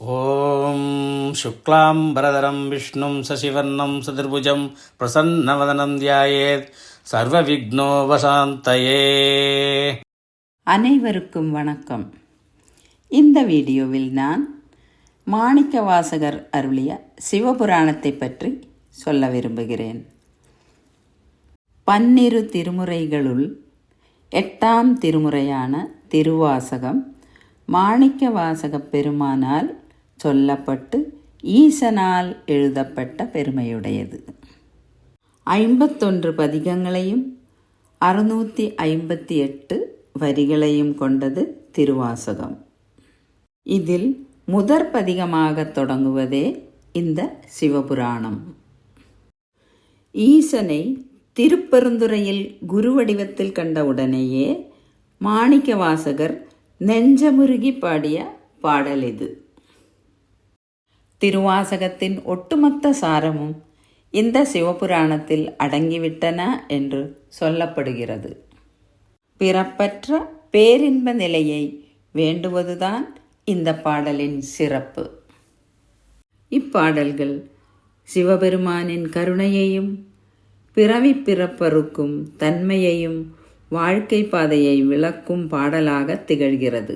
ॐ शुक्लां वरदरं विष्णुं सशिवर्णं सदुर्भुजं प्रसन्नवदनं ध्यायेत् சர்வவிக்னோபசாந்தயே அனைவருக்கும் வணக்கம் இந்த வீடியோவில் நான் மாணிக்க வாசகர் அருளிய சிவபுராணத்தை பற்றி சொல்ல விரும்புகிறேன் பன்னிரு திருமுறைகளுள் எட்டாம் திருமுறையான திருவாசகம் மாணிக்க வாசகப் பெருமானால் சொல்லப்பட்டு ஈசனால் எழுதப்பட்ட பெருமையுடையது. ஐம்பத்தொன்று பதிகங்களையும் அறுநூற்றி ஐம்பத்தி எட்டு வரிகளையும் கொண்டது திருவாசகம். இதில் முதற் பதிகமாக தொடங்குவதே இந்த சிவபுராணம். ஈசனை திருப்பெருந்துறையில் குருவடிவத்தில் கண்ட உடனேயே மாணிக்கவாசகர் நெஞ்சமுருகி பாடிய பாடல் இது. திருவாசகத்தின் ஒட்டுமொத்த சாரமும் இந்த சிவபுராணத்தில் அடங்கிவிட்டன என்று சொல்லப்படுகிறது. பிறப்பற்ற பேரின்ப நிலையை வேண்டுவதுதான் இந்த பாடலின் சிறப்பு. இப்பாடல்கள் சிவபெருமானின் கருணையையும் பிறவி பிறப்பறுக்கும் தன்மையையும் வாழ்க்கை பாதையை விளக்கும் பாடலாக திகழ்கிறது.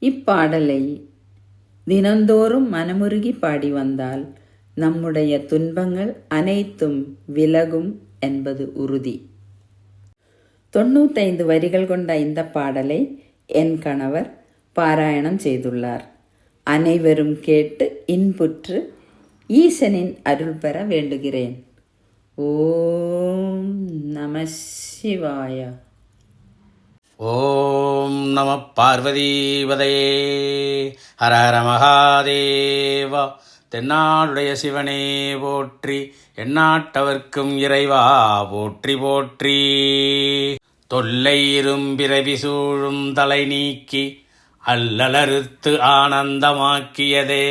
இப்பாடலை தினந்தோறும் மனமுருகி பாடி வந்தால் நம்முடைய துன்பங்கள் அனைத்தும் விலகும் என்பது உறுதி. தொண்ணூத்தைந்து வரிகள் கொண்ட இந்த பாடலை என் கணவர் பாராயணம் செய்துள்ளார். அனைவரும் கேட்டு இன்புற்று ஈசனின் அருள் பெற வேண்டுகிறேன். ஓம் நம சிவாயா. ஓம் நம பார்வதீபதையே ஹர ஹர மகாதேவா. தென்னாளுடைய சிவனே போற்றி எண்ணாட்டவர்க்கும் இறைவா போற்றி போற்றி. தொல்லை இரும்பிறவி சூழும் தலை நீக்கி அல்லலறுத்து ஆனந்தமாக்கியதே.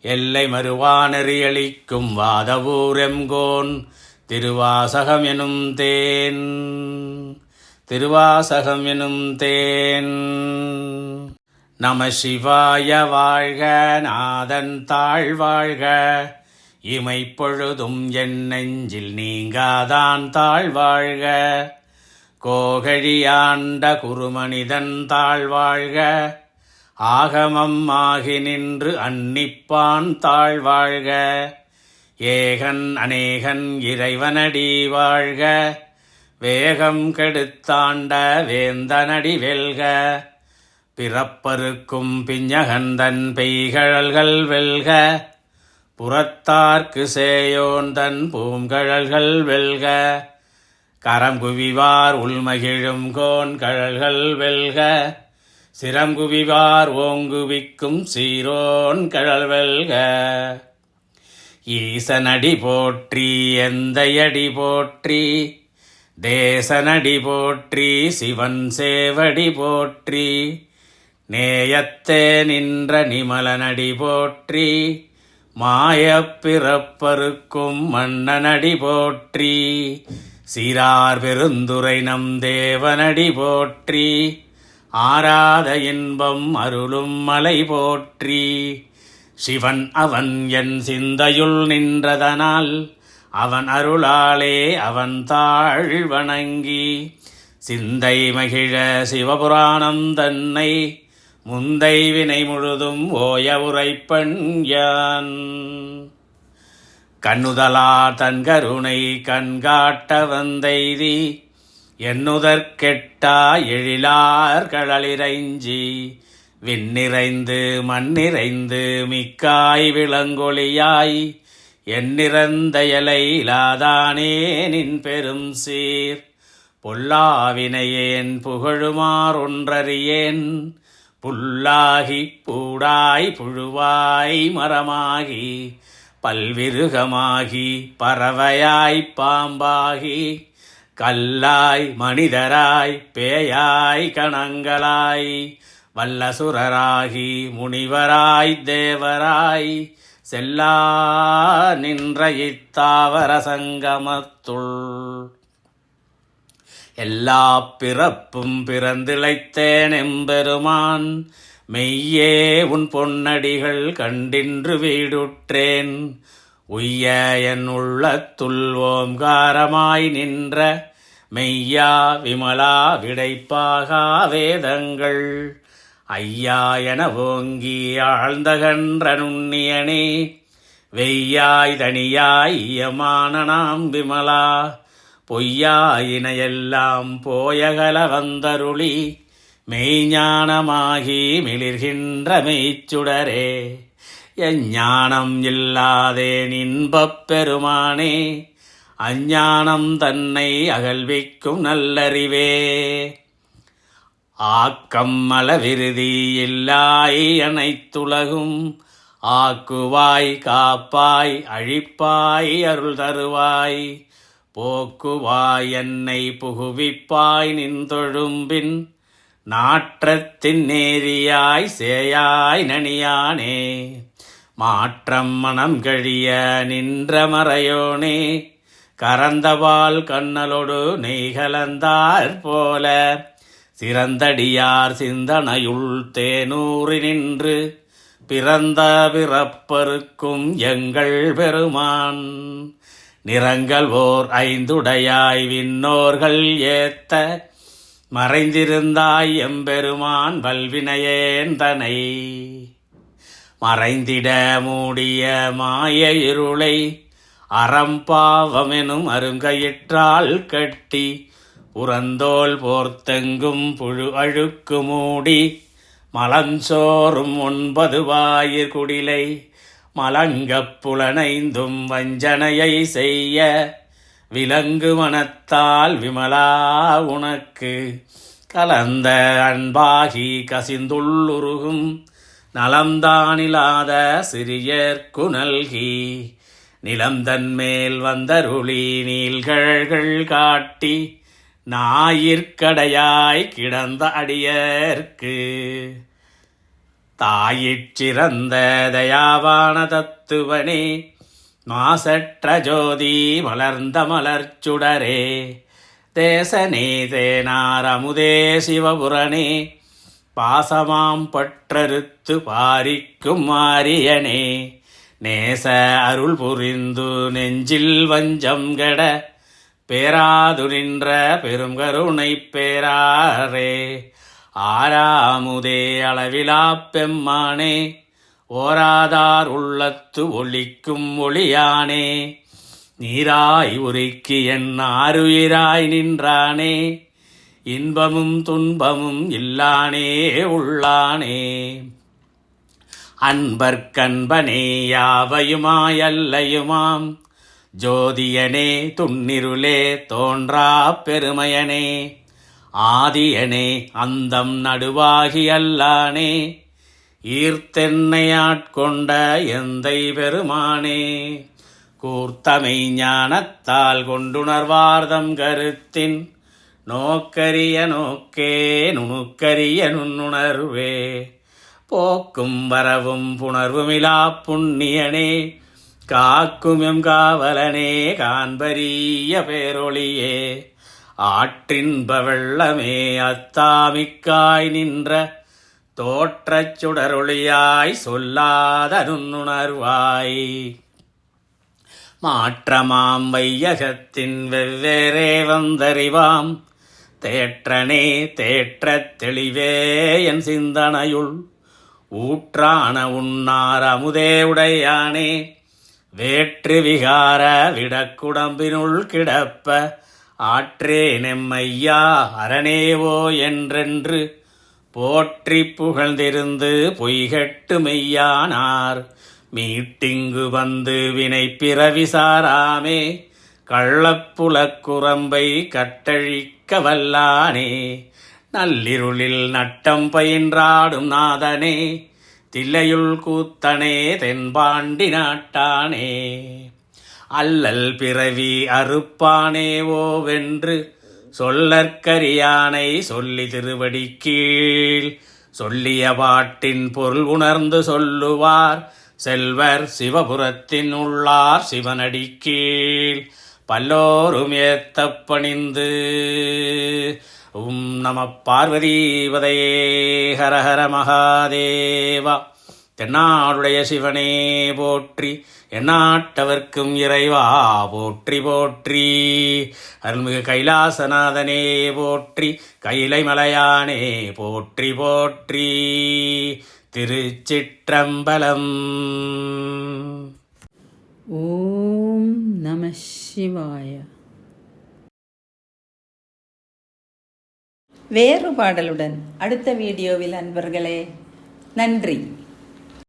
எல்லை மறுவானெறியளிக்கும் வாதவூரெம்கோன் திருவாசகம் எனும் தேன். திருவாசகம் எனும் தேன். நம சிவாய வாழ்க நாதன் தாழ் வாழ்க. இமைப்பொழுதும் என் நெஞ்சில் நீங்காதான் தாழ் வாழ்க. கோகழியாண்ட குருமனிதன் தாழ் வாழ்க. ஆகமம் ஆகி நின்று அன்னிப்பான் தாழ் வாழ்க. ஏகன் அநேகன் இறைவனடி வாழ்க. வேகம் கெடுத்தாண்ட வேந்தனடி வெல்க. பிறப்பருக்கும் பிஞ்சகந்தன் பெய்கழல்கள் வெல்க. புறத்தார்க்கு சேயோன் தன் பூங்கழல்கள் வெல்க. கரம் குவிவார் உள்மகிழும் கோன் கழல்கள் வெல்க. சிரம் குவிவார் ஓங்குவிக்கும் சீரோன் கழல் வெல்க. ஈசனடி போற்றி எந்தையடி போற்றி தேசனடி போற்றி சிவன் சேவடி போற்றி நேயத்தே நின்ற நிமலனடி போற்றி மாயப்பிறப்பருக்கும் மன்னனடி போற்றி சீரார் பெருந்துரை நம் தேவனடி போற்றி ஆராத இன்பம் அருளும் மலை போற்றி சிவன் அவன் என் சிந்தையுள் நின்றதனால் அவன் அருளாலே அவன் தாழ் வணங்கி சிந்தை மகிழ சிவபுராணம் தன்னை முந்தை வினை முழுதும் ஓய உரைப்பண் யான். கண்ணுதலா தன் கருணை கண்காட்ட வந்தைதி எண்ணுதற்கெட்டா எழிலார் கடலிறைஞ்சி விண்ணிறைந்து மண்ணிறைந்து மிக்காய் விளங்கொழியாய் எண்ணிறந்த இலாதானே நின் பெரும் சீர். பொல்லாவினையேன் புகழுமாறொன்றறியேன் புல்லாகி பூடாய் புழுவாய் மரமாகி பல்விருகமாகி பறவையாய் பாம்பாகி கல்லாய் மனிதராய் பேயாய் கணங்களாய் வல்லசுரராகி முனிவராய் தேவராய் செல்லா நின்ற இத்தாவர சங்கமத்துள். எல்லா பிறப்பும் பிறந்திழைத்தேன் எம்பெருமான் மெய்யே உன் பொன்னடிகள் கண்டின்று வீடுற்றேன். உய்ய என் உள்ளத்துள் ஓம்காரமாய் நின்ற மெய்யா விமலா விடைப்பாகா வேதங்கள். ஐயா என ஓங்கி ஆழ்ந்தகன்ற நுண்ணியனே வெய்யாய் தனியாய் யமான விமலா பொய்யாயினையெல்லாம் போயகல வந்தருளி மெய்ஞானமாகி மிளிர்கின்ற மெய்ச்சுடரே எஞ்ஞானம் இல்லாதே இன்பப் பெருமானே அஞ்ஞானம் தன்னை அகல்விக்கும் நல்லறிவே. ஆக்கம்மல விருதி இல்லாய் அனைத்துலகும் ஆக்குவாய் காப்பாய் அழிப்பாய் அருள் தருவாய். போக்குவாய் என்னை புகுவிப்பாய் நின்றொழும்பின் நாற்றத்தின் நேரியாய் சேயாய் நனியானே. மாற்றம் மனம் கழிய நின்ற மறையோனே. கரந்தவால் கண்ணலொடு நெய்கலந்தாற் போல. சிறந்தடியார் சிந்தனையுள் தேனூறி நின்று பிறந்த பிறப்பருக்கும் எங்கள் பெருமான். நிறங்கள் ஓர் ஐந்துடையாய் விண்ணோர்கள் ஏத்த மறைந்திருந்தாய் எம்பெருமான் வல்வினையேந்தனை. மறைந்திட மூடிய மாய இருளை அறம்பாவமெனும் அருங்கையிற்றால் கட்டி உறந்தோல் போர்த்தெங்கும் புழு அழுக்கு மூடி மலஞ்சோறும் ஒன்பது வாயிற் குடிலை மலங்கப் புலனைந்தும் வஞ்சனையை செய்ய விலங்கு மனத்தால் விமலா உனக்கு கலந்த அன்பாகி கசிந்துள்ளுருகும் நலந்தானிலாத சிறியர்க்கு நல்கி நிலந்தன்மேல் வந்தருளி நீள்கள்கள் காட்டி நாயிற்கடையாய் கிடந்த அடியர்க்கு தாயிற்றிறந்த தயாவான தத்துவனே மாசற்ற ஜோதி மலர்ந்த மலர்ச்சுடரே தேசனே தேனார் அமுதே சிவபுரனே பாசமாம் பற்றறுத்து பாரிக்கும் மாரியனே நேச அருள் புரிந்து நெஞ்சில் வஞ்சம் கெட பேராது நின்ற பெருங்கருணை பேராரே ஆறாமுதே அளவிலா பெம்மானே ஓராதார் உள்ளத்து ஒளிக்கும் ஒளியானே. நீராய் உருக்கி என் ஆறுயிராய் நின்றானே இன்பமும் துன்பமும் இல்லானே உள்ளானே. அன்பர்கண்பனே யாவையுமாயல்லையுமாம் ஜோதியனே துன்னிருளே தோன்றா பெருமையனே. ஆதியனே அந்தம் நடுவாகி அல்லானே. ஈர்த்தென்னையாட்கொண்ட எந்தை பெருமானே. கூர்த்தமை ஞானத்தால் கொண்டுணர்வார்தம் கருத்தின் நோக்கரிய நோக்கே நுணுக்கரிய நுண்ணுணர்வே. போக்கும் வரவும் புணர்வுமிலா புண்ணியனே. காக்குமெம் காவலனே காண்பரிய பேரொளியே ஆற்றின்ப வெள்ளமே அத்தாமிக்காய் நின்ற தோற்றச் சுடரொளியாய் சொல்லாத நுண்ணுணர்வாய். மாற்றமாம் வையகத்தின் வெவ்வேறே வந்தறிவாம். தேற்றனே தேற்றத் தெளிவே என் சிந்தனையுள். ஊற்றான உன்னார் அமுதே உடையானே. வேற்று விகார விடக்குடம்பினுள் கிடப்ப ஆற்றே நெம்மையா அரணேவோ என்றென்று போற்றி புகழ்ந்திருந்து பொய்கட்டு மெய்யானார். மீட்டிங்கு வந்து வினை பிறவி சாராமே கள்ளப்புலக்குரம்பை கட்டழிக்க வல்லானே. நள்ளிருளில் நட்டம் பயின்றாடும் நாதனே தில்லையுள் கூத்தனே தென்பாண்டி நாட்டானே. அல்லல் பிறவி அறுப்பானேவோவென்று சொல்லற்கரியானை சொல்லி திருவடி கீழ். சொல்லிய பாட்டின் பொருள் உணர்ந்து சொல்லுவார் செல்வர் சிவபுரத்தின் உள்ளார் சிவனடி கீழ். பல்லோரும் ஏத்தப்பணிந்து ஓம் நம பார்வதீபதையே ஹரஹர மகாதேவா. தென்னாடுடைய சிவனே போற்றி எந்நாட்டவர்க்கும் இறைவா போற்றி போற்றி. அருள்மிகு கைலாசநாதனே போற்றி கைலை மலையானே போற்றி போற்றி. திருச்சிற்றம்பலம். ஓம் நம சிவாய. வேறு பாடலுடன் அடுத்த வீடியோவில் அன்பர்களே நன்றி.